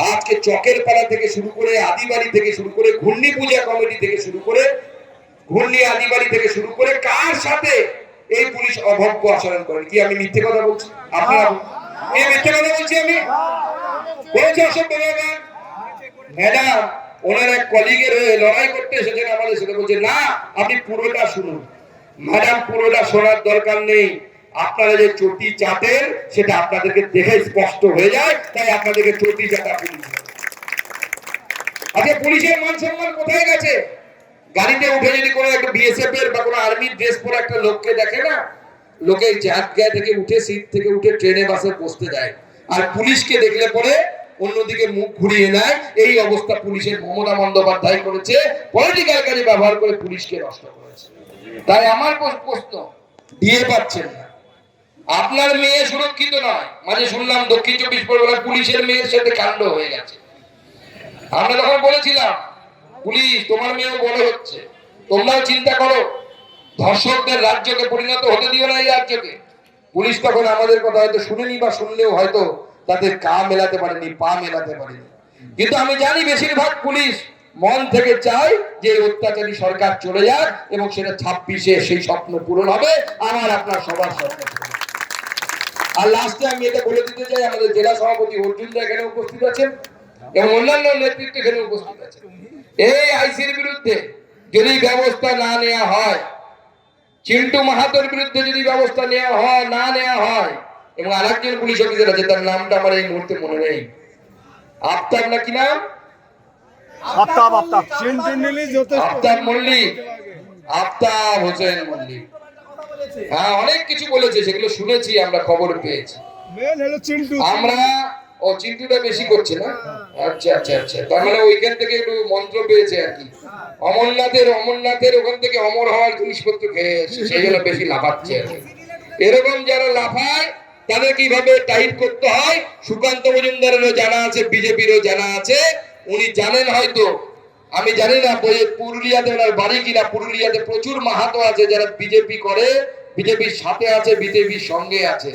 আজকে চকের পাড়া থেকে শুরু করে আদিবাড়ি থেকে শুরু করে ঘূর্ণি পূজা কমিটি থেকে শুরু করে ঘূর্ণি আদিবাড়ি থেকে শুরু করে কার সাথে এই পুলিশ অভব্য আচরণ করেন কি আমি মিথ্যে কথা বলছি? আপনারা মিথ্যে কথা বলছি আমি? বলছি অসভ্য ম্যাডাম, ওনার এক কলিগের হয়ে লড়াই করতে এসেছেন আমাদের সাথে। বলছে, না, আপনি পুরোটা শুনুন। ম্যাডাম, পুরোটা শোনার দরকার নেই। আপনারা যে চটি চাটেন সেটা আপনাদেরকে দেখে স্পষ্ট হয়ে যায়, তাই আপনাদেরকে চটি চাটা পুলিশ আচ্ছা পুলিশের মান সম্মান কোথায় গেছে? গাড়িতে উঠে যদি কোনো একটা বিএসএফ এর বা কোনো আর্মির ড্রেস পরে একটা লোককে দেখে না, লোকে জায়গা থেকে উঠে সিট থেকে উঠে ট্রেনে, বাসে বসতে দেয়। আর পুলিশকে দেখলে পরে অন্যদিকে মুখ ঘুরিয়ে নেয়। এই অবস্থা পুলিশের মমতা বন্দ্যোপাধ্যায় করেছে। পলিটিক্যাল কাজে ব্যবহার করে পুলিশকে নষ্ট করেছে। তাই আমার প্রশ্ন দিয়ে পাচ্ছেন না। আপনার মেয়ে সুরক্ষিত নয়। মাঝে শুনলাম দক্ষিণ চব্বিশ পরগনার পুলিশের মেয়ের সাথে কাণ্ড হয়ে গেছে। আমরা তখন বলেছিলাম, পুলিশ, তোমার মেয়েও বড় হচ্ছে। তোমরাও চিন্তা করো, ধর্ষকদের রাজ্যকে পরিণত হতে দিও না এই রাজ্যকে। পুলিশ তখন আমাদের কথা হয়তো শুনেনি বা শুনলেও হয়তো তাদের কা মেলাতে পারেনি, পা মেলাতে পারেনি। কিন্তু আমি জানি বেশিরভাগ পুলিশ মন থেকে চায় যে অত্যাচারী সরকার চলে যাক এবং সেটা ছাব্বিশে সেই স্বপ্ন পূরণ হবে। আমার, আপনার সবার স্বপ্ন। আর লাস্টে আমি এটা বলে দিতে চাই আমাদের জেলা সভাপতি অর্জুন দা এখানে উপস্থিত আছেন এবং অন্যান্য নেতৃত্ব এখানে উপস্থিত আছে এই আইসির বিরুদ্ধে যদি ব্যবস্থা না নেওয়া হয় চিন্টু মাহাতোর বিরুদ্ধে যদি ব্যবস্থা নেওয়া হয় না নেওয়া হয় এবং আরেকজন পুলিশ অফিসার আছে তার নামটা আমার এই মুহূর্তে মনে নেই। আফতাব না কি নাম? আফতাব আফতাব। আফতাব মল্লিক। আফতাব হোসেন মল্লিক। হ্যাঁ অনেক কিছু বলেছে সেগুলো শুনেছি আমরা খবর পেয়েছি। হলো চিন্টু আমরা ও চিন্টুটা বেশি করছে না? আচ্ছা আচ্ছা আচ্ছা। তার মানে ওইখান থেকে একটু মন্ত্র পেয়েছে আর কি। অমরনাথের অমরনাথের ওখান থেকে অমর হওয়ার জিনিসপত্র খেয়ে সেই জন্য বেশি লাফাচ্ছে আর কি। এরকম যারা লাফায় তাদের কীভাবে টাইপ করতে হয় সুকান্ত মজুমদারেরও জানা আছে বিজেপিরও জানা আছে। উনি জানেন হয়তো আমি জানি না পুরুলিয়াতে ওনার বাড়ি কিনা পুরুলিয়াতে প্রচুর মাহাতো আছে যারা বিজেপি করে বিজেপির সাথে আছে, বিজেপির সঙ্গে আছে।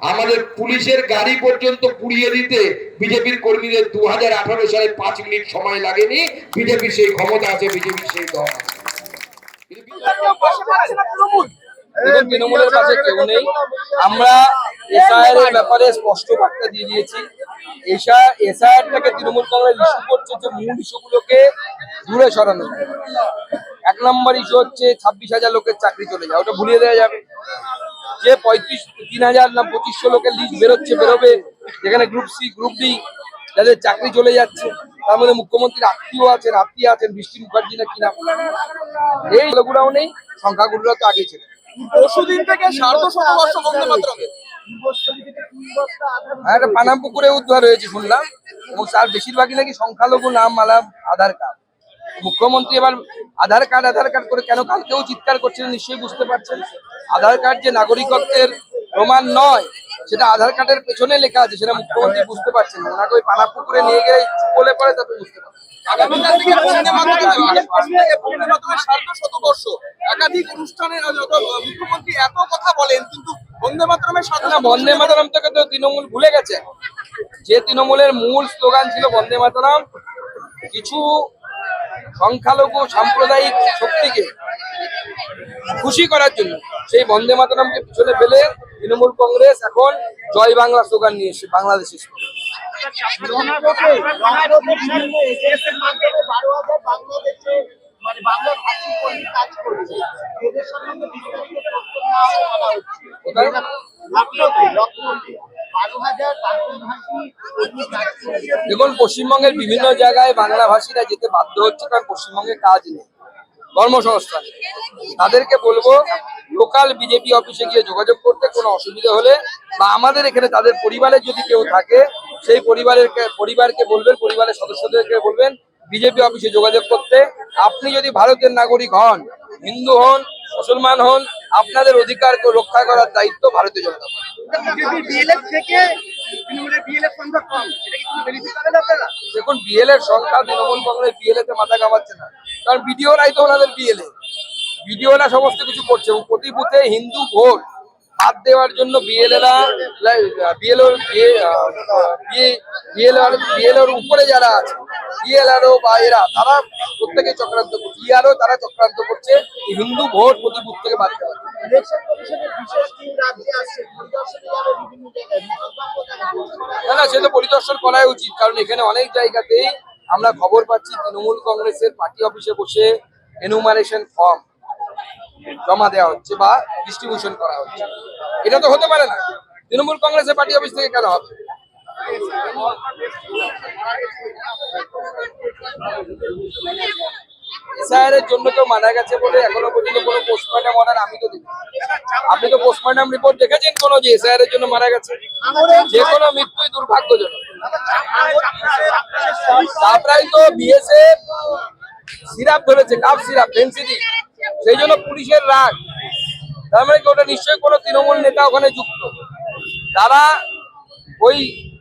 আমাদের পুলিশের গাড়ি পর্যন্ত পুড়িয়ে দিতে বিজেপির কর্মীদের দুহাজার আঠারো সালে পাঁচ মিনিট সময় লাগেনি। বিজেপির সেই ক্ষমতা আছে, বিজেপির সেই দল। তৃণমূলের পাশে কেউ নেই। আমরা এসআইআর এর ব্যাপারে স্পষ্ট বার্তা দিয়ে দিয়েছি। এসআইআরটাকে তৃণমূল কংগ্রেস ইস্যু করছে যে মূল ইস্যুগুলোকে দূরে সরানো। নম্বর ইস্যু হচ্ছে, ছাব্বিশ হাজার লোকের চাকরি চলে যায়, ওটা ভুলিয়ে দেওয়া যাবে। যে পঁয়ত্রিশ, তিন হাজার না, পঁচিশশো লোকের লিস্ট বেরোচ্ছে, বেরোবে, যেখানে গ্রুপ সি গ্রুপ ডি যাদের চাকরি চলে যাচ্ছে, তার মধ্যে মুখ্যমন্ত্রীর আত্মীয় আছেন আত্মীয় আছেন, বৃষ্টি মুখার্জি না কিনা এই লোকগুলাও নেই সংখ্যাগুলো তো আগে ছিল পরশুদিন থেকে হ্যাঁ একটা পানাম পুকুরে উদ্ধার হয়েছে, শুনলাম। এবং তার বেশিরভাগই নাকি সংখ্যালঘু নাম মালা আধার কার্ড। মুখ্যমন্ত্রী এবার আধার কার্ড আধার কার্ড করে কেন কালকেও চিৎকার করছিলেন নিশ্চয়ই বুঝতে পারছেন। আধার কার্ড যে নাগরিকত্বের প্রমাণ নয় সেটা আধার কার্ডের পেছনে লেখা আছে সেটা মুখ্যমন্ত্রী বুঝতে পারছেন। ওনাকে ওই পানা পুকুরে নিয়ে গেলে বলে পরে তারপরে বুঝতে পারছেন। একাধিক অনুষ্ঠানে মুখ্যমন্ত্রী এত কথা বলেন কিন্তু বন্দে মাতরমের সার্ধ না বন্দে মাতরম থেকে তো তৃণমূল ভুলে গেছে। যে তৃণমূলের মূল স্লোগান ছিল বন্দে মাতরম কিছু সংখ্যালঘু সাম্প্রদায়িক শক্তিকে খুশি করার জন্য সেই বন্দে মাতরমকে পিছনে ফেলে তৃণমূল কংগ্রেস এখন জয় বাংলা স্লোগান নিয়ে এসেছে বাংলাদেশের কোথায়? দেখুন, পশ্চিমবঙ্গের বিভিন্ন জায়গায় বাংলা ভাষীরা যেতে বাধ্য হচ্ছে, কারণ পশ্চিমবঙ্গে কাজ নেই, কর্মসংস্থান তাদেরকে বলব লোকাল বিজেপি অফিসে গিয়ে যোগাযোগ করতে, কোনো অসুবিধা হলে, বা আমাদের এখানে তাদের পরিবারের যদি কেউ থাকে, সেই পরিবারের পরিবারকে বলবেন, পরিবারের সদস্যদেরকে বলবেন বিজেপি অফিসে যোগাযোগ করতে। আপনি যদি ভারতের নাগরিক হন, হিন্দু হন মুসলমান হন আপনাদের অধিকার রক্ষা করার দায়িত্ব ভারতীয় জনতা দেখুন বিএল এর সংখ্যা তৃণমূল কংগ্রেস বিএলএ তে মাথা কামাচ্ছে না। কারণ বিডিও বিডিওরাই তো ওনাদের বিএলএ বিডিওরা সমস্ত কিছু করছে। এবং প্রতি বুথে হিন্দু ভোট হাত দেওয়ার জন্য বিএলএরা বিএলওর বিএলওর উপরে যারা আছে বিএলআরও বা এরা তারা প্রত্যেকে চক্রান্ত করছে ইয়ারও তারা চক্রান্ত করছে হিন্দু ভোট প্রতি বুথ থেকে বাদ বলছে। না না সেটা পরিদর্শন করাই উচিত কারণ এখানে অনেক জায়গাতেই আমরা খবর পাচ্ছি তৃণমূল কংগ্রেসের পার্টি অফিসে বসে এনুমারেশন ফর্ম জমা দেওয়া হচ্ছে বা ডিস্ট্রিবিউশন করা হচ্ছে। এটা তো হতে পারে না। তৃণমূল কংগ্রেসের পার্টি অফিস থেকে কেন হবে? এর জন্য তো মারা গেছে বলে এখনও পর্যন্ত কোনো পোস্টমর্টম অর্ডার আমি তো দেখি আপনি তো পোস্টমর্টম রিপোর্ট দেখেছেন কোনো যে এর জন্য মারা গেছে? যে কোনো মৃত্যুই দুর্ভাগ্যজনক। চাপড়াই তো বিএসএফ সিরাপ ধরেছে, কাপ সিরাপ ফেন্সিডি সেই জন্য পুলিশের রাগ। তার মানে কি, ওটা নিশ্চয়ই কোনো তৃণমূল নেতা ওখানে যুক্ত। তারা ওই